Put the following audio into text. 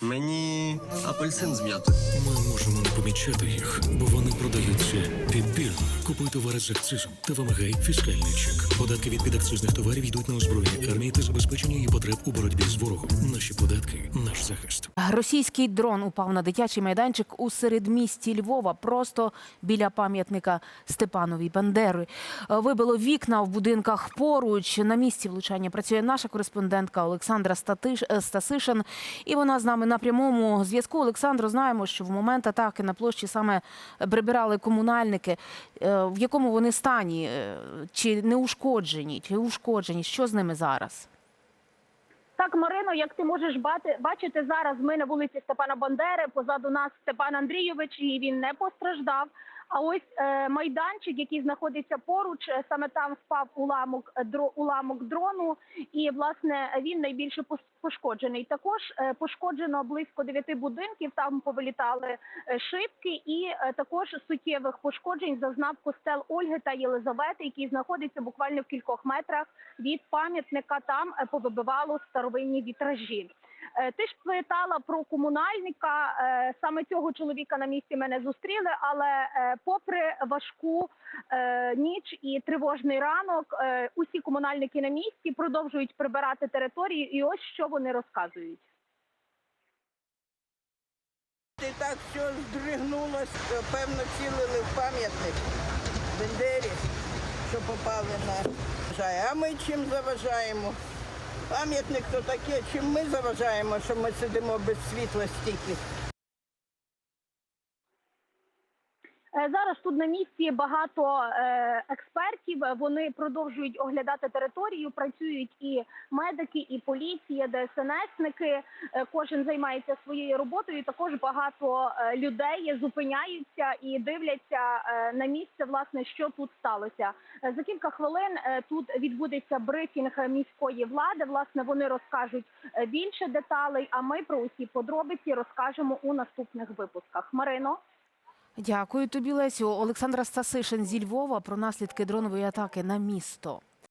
Мені апельсин з м'ятою. Ми можемо не помічати їх, бо вони продаються підбірно. Купуй товари з акцизом та вимагай фіскальний чек. Податки від підакцизних товарів йдуть на озброєння армії та забезпечення її потреб у боротьбі з ворогом. Наші податки, наш захист. Російський дрон упав на дитячий майданчик у середмісті Львова, просто біля пам'ятника Степанові Бандери. Вибило вікна в будинках поруч. На місці влучання працює наша кореспондентка Олександра Статиш... е, Стасишин. І вона з нами на прямому зв'язку. Олександро, знаємо, що в момент атаки на площі саме прибирали комунальники. Е, В якому вони стані? Е, Чи не ушкоджені? Чи ушкоджені? Що з ними зараз? Так, Марино, як ти можеш бати, бачити зараз, ми на вулиці Степана Бандери. Позаду нас Степан Андрійович, і він не постраждав. А ось е, майданчик, який знаходиться поруч, е, саме там впав уламок е, уламок дрону, і власне він найбільше пошкоджений. Також пошкоджено близько дев'яти будинків. Там повилітали шибки, і також суттєвих пошкоджень зазнав костел Ольги та Єлизавети, який знаходиться буквально в кількох метрах від пам'ятника. Там повибивало старовинні вітражі. Е, Ти ж питала про комунальника. Е, Саме цього чоловіка на місці мене зустріли, але е, попри важку ніч і тривожний ранок, усі комунальники на місці продовжують прибирати територію. І ось що вони розказують. І так все здригнулось, певно, цілили в пам'ятник Бендері, що попали на. А ми чим заважаємо? Пам'ятник то таке, чим ми заважаємо, що ми сидимо без світла стільки. Зараз тут на місці багато е, експертів. Вони продовжують оглядати територію. Працюють і медики, і поліція, ДСНСники. Е, Кожен займається своєю роботою. Також багато е, людей зупиняються і дивляться е, на місце, власне, що тут сталося. Е, За кілька хвилин е, тут відбудеться брифінг міської влади. Власне, вони розкажуть е, більше деталей. А ми про усі подробиці розкажемо у наступних випусках. Марино. Дякую тобі, Лесю. Олександра Стасишин зі Львова про наслідки дронової атаки на місто.